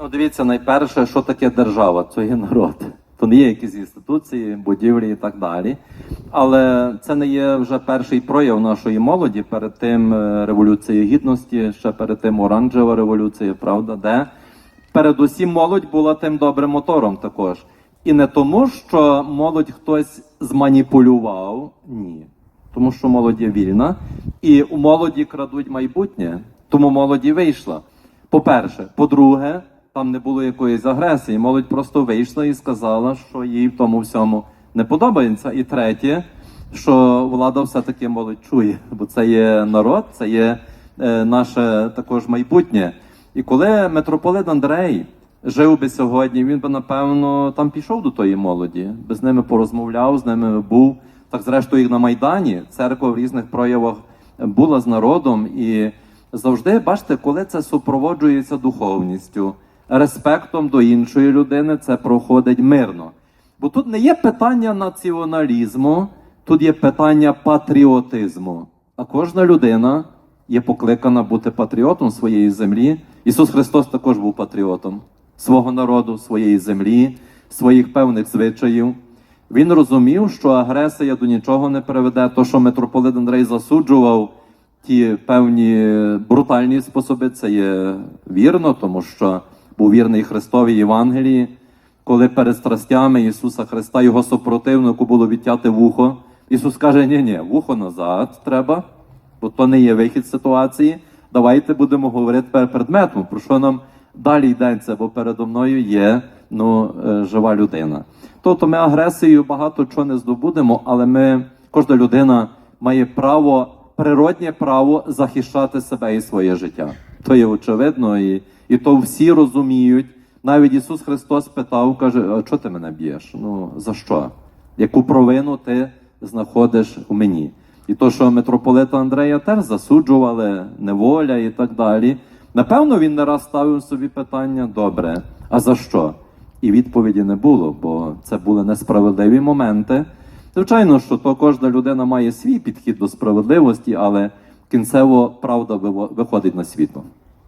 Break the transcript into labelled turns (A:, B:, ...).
A: Ну, дивіться, найперше, що таке держава, це є народ. То не є якісь інституції, будівлі і так далі. Але це не є вже перший прояв нашої молоді. Перед тим е, революція гідності, ще перед тим оранжева революція, правда, де передусім молодь була тим добрим мотором також. І не тому, що молодь хтось зманіпулював, ні. Тому що молодь є вільна, і у молоді крадуть майбутнє, тому молодь вийшла. По-перше, по-друге, там не було якоїсь агресії. Молодь просто вийшла і сказала, що їй в тому всьому не подобається. І третє, що влада все-таки молодь чує, бо це є народ, це є е, наше також майбутнє. І коли митрополит Андрей жив би сьогодні, він би напевно там пішов до тої молоді, би з ними порозмовляв, з ними був. Так, зрештою, і на Майдані церква в різних проявах була з народом, і завжди бачите, коли це супроводжується духовністю, респектом до іншої людини, це проходить мирно. Бо тут не є питання націоналізму, тут є питання патріотизму. А кожна людина є покликана бути патріотом своєї землі. Ісус Христос також був патріотом свого народу, своєї землі, своїх певних звичаїв. Він розумів, що агресія до нічого не приведе. То, що митрополит Андрей засуджував ті певні брутальні способи, це є вірно, тому що був вірний Христовій Євангелії, коли перед страстями Ісуса Христа його супротивнику було відтяти вухо. Ісус каже: ні, ні, вухо назад треба, бо то не є вихід ситуації. Давайте будемо говорити тепер предметом, про що нам далі йдеться, бо передо мною є ну, е, жива людина. Тобто ми агресією багато чого не здобудемо, але ми, кожна людина має право, природнє право захищати себе і своє життя. То є очевидно, і, і то всі розуміють. Навіть Ісус Христос питав, каже: а чого ти мене б'єш? Ну за що? Яку провину ти знаходиш у мені? І то, що митрополита Андрея теж засуджували, неволя і так далі. Напевно, він не раз ставив собі питання: добре, а за що? І відповіді не було, бо це були несправедливі моменти. Звичайно, що то кожна людина має свій підхід до справедливості, але кінцево правда виходить на світло.